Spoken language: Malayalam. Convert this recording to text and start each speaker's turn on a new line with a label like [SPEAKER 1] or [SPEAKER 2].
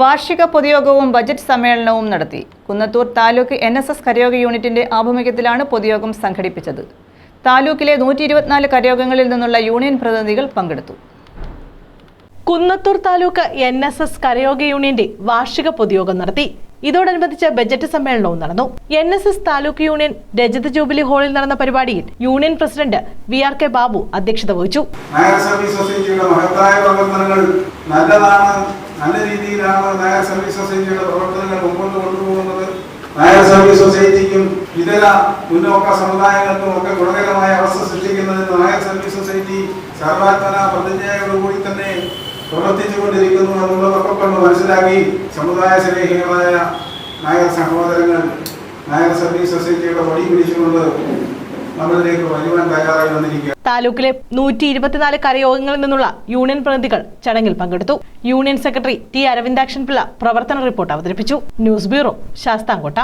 [SPEAKER 1] വാർഷിക പൊതുയോഗവും ബജറ്റ് സമ്മേളനവും നടത്തി. Kunnathur taluk N S S കരയോഗ യൂണിറ്റിന്റെ ആഭിമുഖ്യത്തിലാണ് പൊതുയോഗം സംഘടിപ്പിച്ചത്. താലൂക്കിലെ നൂറ്റി ഇരുപത്തിനാല് കരയോഗങ്ങളിൽ നിന്നുള്ള യൂണിയൻ പ്രതിനിധികൾ പങ്കെടുത്തു.
[SPEAKER 2] Kunnathur taluk N S S കരയോഗ യൂണിയന്റെ വാർഷിക പൊതുയോഗം നടത്തി. ഇതോടനുബന്ധിച്ച് ബജറ്റ് സമ്മേളനവും നടന്നു. N S S taluk union രജത ജൂബിലി ഹാളിൽ നടന്ന പരിപാടിയിൽ union president V R K Babu അധ്യക്ഷത വഹിച്ചു.
[SPEAKER 3] സൊസൈറ്റിയുടെ മഹത്തായ പ്രവർത്തനങ്ങൾ നല്ലതാണ്. നല്ല രീതിയിലാണ് നായർ സർവീസ് സൊസൈറ്റിയുടെ പ്രവർത്തനങ്ങൾ മുമ്പോട്ട് കൊണ്ടുപോകുന്നത്. നായർ സർവീസ് സൊസൈറ്റിക്കും ഇതര മുന്നോക്ക സമുദായങ്ങൾക്കും ഒക്കെ ഗുണകരമായ അവസ്ഥ സൃഷ്ടിക്കുന്നതിന് നായർ സർവീസ് സൊസൈറ്റി സർവാത്മന പ്രതിജ്ഞയോടുകൂടി തന്നെ പ്രവർത്തിച്ചു കൊണ്ടിരിക്കുന്നു എന്നുള്ളതൊക്കെ കൊണ്ട് മനസ്സിലാക്കി സമുദായ സ്നേഹികളായ നായർ സഹോദരങ്ങൾ നായർ സർവീസ് സൊസൈറ്റിയുടെ വടി പിടിച്ചുകൊണ്ട് നമ്മളിലേക്ക്
[SPEAKER 2] താലൂക്കിലെ നൂറ്റി ഇരുപത്തിനാല് കരയോഗങ്ങളിൽ നിന്നുള്ള യൂണിയൻ പ്രതിനിധികൾ ചടങ്ങിൽ പങ്കെടുത്തു. Union secretary T Aravindakshan Pillai പ്രവർത്തന റിപ്പോർട്ട് അവതരിപ്പിച്ചു. News bureau Sasthamkotta.